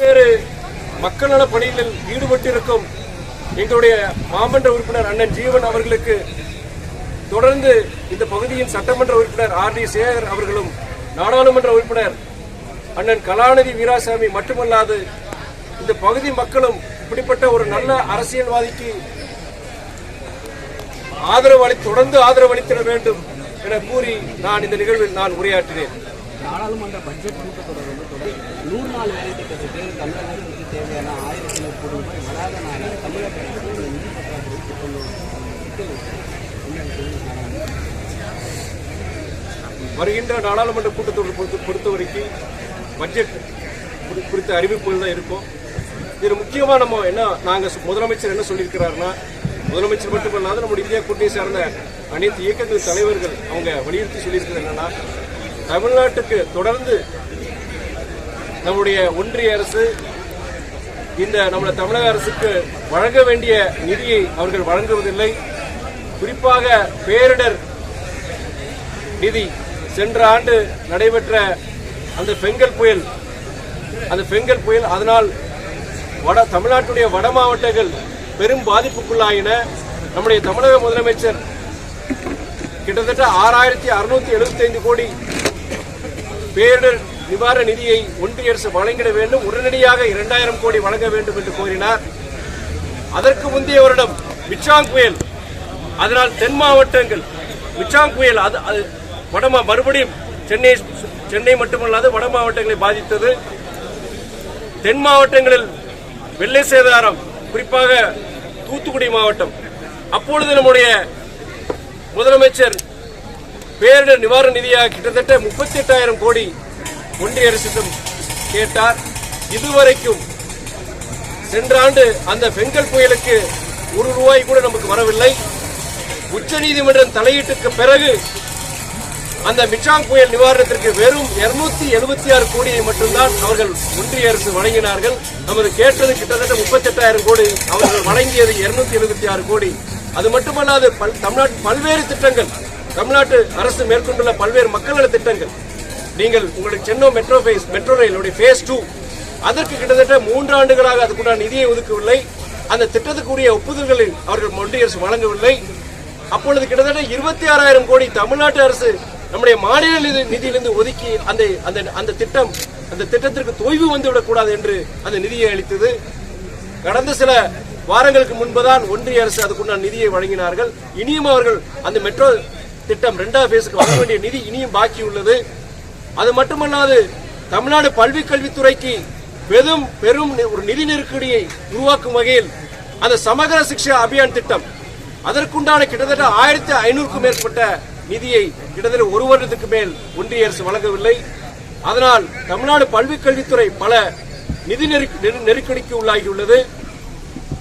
பல்வேறு மக்கள் நல பணிகளில் ஈடுபட்டிருக்கும் எங்களுடைய மாமன்ற உறுப்பினர் அண்ணன் ஜீவன் அவர்களுக்கு தொடர்ந்து இந்த பகுதியின் சட்டமன்ற உறுப்பினர் ஆர் டி சேகர் அவர்களும் நாடாளுமன்ற உறுப்பினர் அண்ணன் கலாநிதி வீராசாமி மட்டுமல்லாது இந்த பகுதி மக்களும் இப்படிப்பட்ட ஒரு நல்ல அரசியல்வாதிக்கு ஆதரவு அளி தொடர்ந்து ஆதரவு அளித்திட வேண்டும் என கூறி நான் இந்த நிகழ்வில் நான் உரையாற்றினேன். நாடாளுமன்ற பட்ஜெட் கூட்டத்தொடர் வந்து நூறு நாள் வேலை திட்டத்துக்கு தமிழகத்துக்கு தேவையான ஆயிரத்தி நூறு கோடி ரூபாய் வராதனால தமிழக அரசு இந்த நிதி பற்றாக்குறை சிக்கல் வருகின்ற நாடாளுமன்ற கூட்டத்தொடர் பொறுத்த பொறுத்தவரைக்கும் பட்ஜெட் குறி- குறித்த அறிவிப்புகள் தான் இருக்கும். இதில் முக்கியமாக நம்ம என்ன நாங்கள் முதலமைச்சர் என்ன சொல்லியிருக்கிறாருன்னா முதலமைச்சர் மட்டுமல்லாது நம்முடைய இந்தியா கூட்டணி சார்ந்த அனைத்து இயக்கங்கள் தலைவர்கள் அவங்க வலியுறுத்தி சொல்லியிருக்கிறது என்னன்னா தமிழ்நாட்டுக்கு தொடர்ந்து நம்முடைய ஒன்றிய அரசு இந்த நம்முடைய தமிழக அரசுக்கு வழங்க வேண்டிய நிதியை அவர்கள் வழங்குவதில்லை. குறிப்பாக பேரிடர் நிதி. சென்ற ஆண்டு நடைபெற்ற அந்த பெங்கல் புயல் அந்த பெங்கல் புயல் அதனால் வட தமிழ்நாட்டுடைய வட மாவட்டங்கள் பெரும் பாதிப்புக்குள்ளாயின. நம்முடைய தமிழக முதலமைச்சர் கிட்டத்தட்ட ஆறாயிரத்தி அறுநூத்தி எழுபத்தைந்து கோடி பேரிடர் நிவாரண நிதியை ஒன்றிய அரசு வழங்கிட வேண்டும். உடனடியாக இரண்டாயிரம் கோடி வழங்க வேண்டும் என்று கோரினார். அதற்கு முந்தைய வருடம் மிச்சாங் புயல். அதனால் தென் மாவட்டங்கள் மிச்சாங் புயல் அது அது வடமா மறுபடியும் சென்னை சென்னை மட்டுமல்லாது வட மாவட்டங்களை பாதித்தது. தென் மாவட்டங்களில் வெள்ளை சேதாரம் குறிப்பாக தூத்துக்குடி மாவட்டம். அப்பொழுது நம்முடைய முதலமைச்சர் பேரிடர் நிவாரண நிதியாக கிட்டத்தட்ட முப்பத்தி எட்டாயிரம் கோடி ஒன்றிய அரசிடம் கேட்டார் இதுவரைக்கும் சென்ற ஆண்டு அந்த பெங்கல் புயலுக்கு ஒரு ரூபாய் கூட நமக்கு வரவில்லை. உச்சநீதிமன்றம் தலையீட்டுக்கு பிறகு அந்த மிச்சாங் புயல் நிவாரணத்திற்கு வெறும் 276 எழுபத்தி ஆறு கோடியை மட்டும்தான் அவர்கள் ஒன்றிய அரசு வழங்கினார்கள். நமது கேட்டது கிட்டத்தட்ட முப்பத்தெட்டாயிரம் கோடி அவர்கள் வழங்கியது 276 எழுபத்தி ஆறு கோடி. அது மட்டுமல்லாது பல் தமிழ்நாட்டு பல்வேறு திட்டங்கள் தமிழ்நாட்டு அரசு மேற்கொண்டுள்ள பல்வேறு மக்கள் நல திட்டங்கள் நீங்கள் உங்களுடைய சென்னை மெட்ரோ ஃபேஸ் மெட்ரோ ரயிலுடைய ஃபேஸ் டூ. அதற்கு கிட்டத்தட்ட மூன்று ஆண்டுகளாக அதுக்குண்டான நிதியை ஒதுக்கவில்லை. அந்த திட்டத்துக்குரிய ஒப்புதல்களை அவர்கள் ஒன்றிய அரசு வழங்கவில்லை. அப்பொழுது கிட்டத்தட்ட இருபத்தி ஆறாயிரம் கோடி தமிழ்நாட்டு அரசு நம்முடைய மாநில நிதியிலிருந்து ஒதுக்கி அந்த அந்த அந்த திட்டம் அந்த திட்டத்திற்கு தொய்வு வந்துவிடக்கூடாது என்று அந்த நிதியை அளித்தது. கடந்த சில வாரங்களுக்கு முன்புதான் ஒன்றிய அரசு அதுக்குண்டான நிதியை வழங்கினார்கள். இனியும் அவர்கள் அந்த மெட்ரோ திட்டம் இரண்டாவது பேஸுக்கு வழங்க வேண்டிய நிதி இனியும் பாக்கி உள்ளது அது மட்டுமல்லாது தமிழ்நாடு பல்வி கல்வித்துறைக்கு பெரும் பெரும் ஒரு நிதி நெருக்கடியை உருவாக்கும் வகையில் அந்த சமகர சிக்ஷா அபியான் திட்டம் அதற்குண்டான கிட்டத்தட்ட ஆயிரத்தி ஐநூறுக்கும் மேற்பட்ட நிதியை கிட்டத்தட்ட ஒரு வருடத்துக்கு மேல் ஒன்றிய அரசு வழங்கவில்லை. அதனால் தமிழ்நாடு பல்வி கல்வித்துறை பல நிதி நெரு- நெருக்கடிக்கு உள்ளாகியுள்ளது.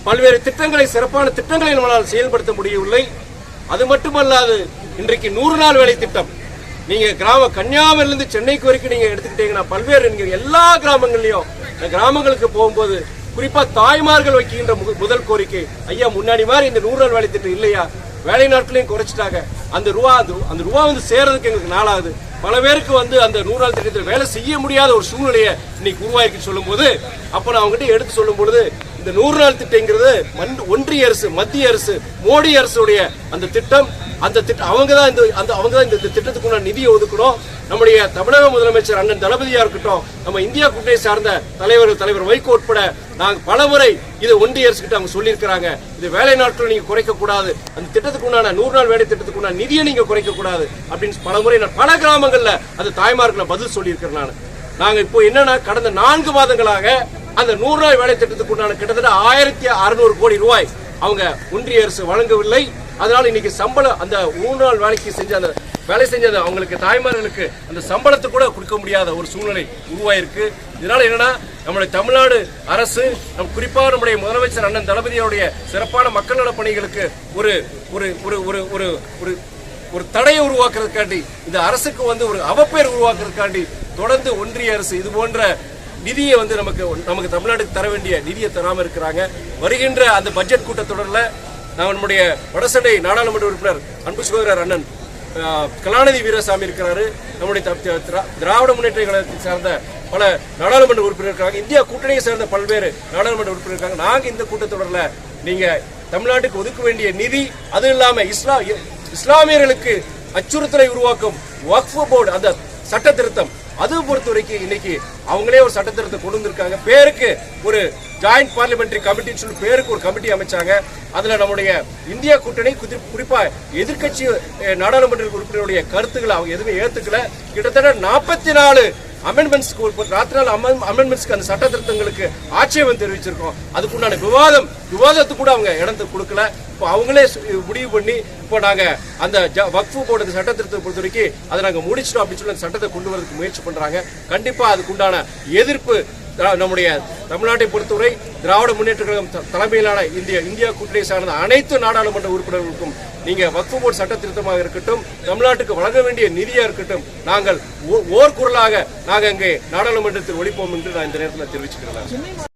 பல்வேறு திட்டங்களை சிறப்பான திட்டங்களை நம்மளால் செயல்படுத்த முடியவில்லை. அது மட்டுமல்லாது இன்றைக்கு நூறு நாள் வேலை திட்டம் நீங்கள் கிராம கன்னியாகுமரியிலிருந்து சென்னைக்கு வரைக்கும் நீங்கள் எடுத்துக்கிட்டீங்கன்னா பல்வேறு நீங்க எல்லா கிராமங்கள்லையும் இந்த கிராமங்களுக்கு போகும்போது குறிப்பாக தாய்மார்கள் வைக்கின்ற மு- முதல் கோரிக்கை ஐயா முன்னாடி மாதிரி இந்த நூறு நாள் வேலை திட்டம் இல்லையா? வேலை நாட்களையும் குறைச்சிட்டாங்க. அந்த ரூபா அந்த அந்த ரூபா வந்து சேர்றதுக்கு எங்களுக்கு நாளாகுது. பல பேருக்கு வந்து அந்த நூறு நாள் திட்டத்தில் வேலை செய்ய முடியாத ஒரு சூழ்நிலையை இன்னைக்கு உருவாயிருக்குன்னு சொல்லும்போது அப்போ நான் அவங்ககிட்ட எடுத்து சொல்லும் பொழுது இந்த நூறு நாள் திட்டங்கிறது ஒன்றிய அரசு மத்திய அரசு மோடி அரசுடைய அந்த திட்டம். அந்த திட்டம் அவங்க தான் இந்த அந்த அவங்க தான் இந்த திட்டத்துக்குள்ள நிதியை ஒதுக்கணும். நம்முடைய தமிழக முதலமைச்சர் அண்ணன் தளபதியா இருக்கட்டும் நம்ம இந்தியா கூட்டணி சார்ந்த தலைவர்கள் தலைவர் வைகோ உட்பட நாங்க பலமுறை இது ஒன்றிய அரசு கிட்ட அவங்க சொல்லியிருக்கிறாங்க. இது வேலை நாட்கள் நீங்க குறைக்க கூடாது அந்த திட்டத்துக்கு உண்டான நூறு நாள் வேலை திட்டத்துக்கு உண்டான நிதியை நீங்க குறைக்க கூடாது அப்படின்னு பலமுறை நான் பல கிராமங்கள்ல அந்த தாய்மார்களை பதில் சொல்லியிருக்கிறேன் நான். நாங்க இப்போ என்னன்னா கடந்த நான்கு மாதங்களாக அந்த நூறு நாள் வேலை திட்டத்துக்கு உண்டான கிட்டத்தட்ட ஆயிரத்தி அறுநூறு கோடி ரூபாய் அவங்க ஒன்றிய அரசு வழங்கவில்லை. அதனால இன்னைக்கு சம்பளம் அந்த மூணு நாள் வேலைக்கு செஞ்ச அந்த வேலை செஞ்சது அவங்களுக்கு தாய்மார்களுக்கு அந்த சம்பளத்தை கூட கொடுக்க முடியாத ஒரு சூழ்நிலை உருவாயிருக்கு. இதனால என்னன்னா நம்முடைய தமிழ்நாடு அரசு நம் குறிப்பாக நம்முடைய முதலமைச்சர் அண்ணன் தளபதியோடைய சிறப்பான மக்கள் நல பணிகளுக்கு ஒரு ஒரு ஒரு ஒரு ஒரு ஒரு ஒரு தடையை உருவாக்குறதுக்காண்டி இந்த அரசுக்கு வந்து ஒரு அவப்பெயர் உருவாக்குறதுக்காண்டி தொடர்ந்து ஒன்றிய அரசு இது போன்ற நிதியை வந்து நமக்கு நமக்கு தமிழ்நாட்டுக்கு தர வேண்டிய நிதியை தராமல் இருக்கிறாங்க. வருகின்ற அந்த பட்ஜெட் கூட்டத்தொடரில் நான் நம்முடைய வடசடை நாடாளுமன்ற உறுப்பினர் அன்பு சகோதரர் அண்ணன் கலாநிதி வீரசாமி இருக்கிறாரு. நம்முடைய திராவிட முன்னேற்ற கழகத்தை சார்ந்த பல நாடாளுமன்ற உறுப்பினர் இருக்காங்க. இந்தியா கூட்டணியை சேர்ந்த பல்வேறு நாடாளுமன்ற உறுப்பினர் இருக்காங்க. இந்த கூட்டத்தொடரில் நீங்கள் தமிழ்நாட்டுக்கு ஒதுக்க வேண்டிய நிதி அது இல்லாமல் இஸ்லா இஸ்லாமியர்களுக்கு அச்சுறுத்தலை உருவாக்கும் வக்ஃபு போர்டு அந்த சட்ட திருத்தம் அது பொறுத்த வரைக்கும் இன்னைக்கு அவங்களே ஒரு சட்டத்திட்டத்தை கொண்டு வந்திருக்காங்க பேருக்கு ஒரு ஜாயிண்ட் பார்லிமெண்டரி கமிட்டின்னு சொல்லி பேருக்கு ஒரு கமிட்டி அமைச்சாங்க. அதுல நம்முடைய இந்தியா கூட்டணி குறிப்பா எதிர்க்கட்சி நாடாளுமன்ற உறுப்பினருடைய கருத்துக்களை அவங்க எதுவுமே ஏத்துக்கல. கிட்டத்தட்ட நாற்பத்தி நாலு அமெண்ட்மெண்ட்ஸ் ராத்திரி அமெண்ட்மெண்ட்ஸ்க்கு அந்த சட்ட திருத்தங்களுக்கு ஆட்சேபம் தெரிவிச்சிருக்கோம். அதுக்குண்டான விவாதம் விவாதத்துக்கு கூட அவங்க இடத்தை கொடுக்கல. இப்போ அவங்களே முடிவு பண்ணி இப்போ நாங்கள் அந்த ஜ- வக்ஃபு போர்டு சட்ட திருத்தத்தை பொறுத்த வரைக்கும் அதை நாங்க முடிச்சிட்டோம் அப்படின்னு சொல்லி அந்த சட்டத்தை கொண்டு வரதுக்கு முயற்சி பண்ணுறாங்க கண்டிப்பாக அதுக்குண்டான எதிர்ப்பு நம்முடைய தமிழ்நாட்டை பொறுத்தவரை திராவிட முன்னேற்ற கழகம் த- தலைமையிலான இந்திய இந்தியா கூட்டணி சார்ந்த அனைத்து நாடாளுமன்ற உறுப்பினர்களுக்கும் நீங்க வக்ஃபு போர்டு சட்ட திருத்தமாக இருக்கட்டும் தமிழ்நாட்டுக்கு வழங்க வேண்டிய நிதியா இருக்கட்டும் நாங்கள் ஓர் குரலாக நாங்கள் இங்கே நாடாளுமன்றத்தில் ஒழிப்போம் என்று நான் இந்த நேரத்தில் தெரிவிச்சுக்கிறேன்.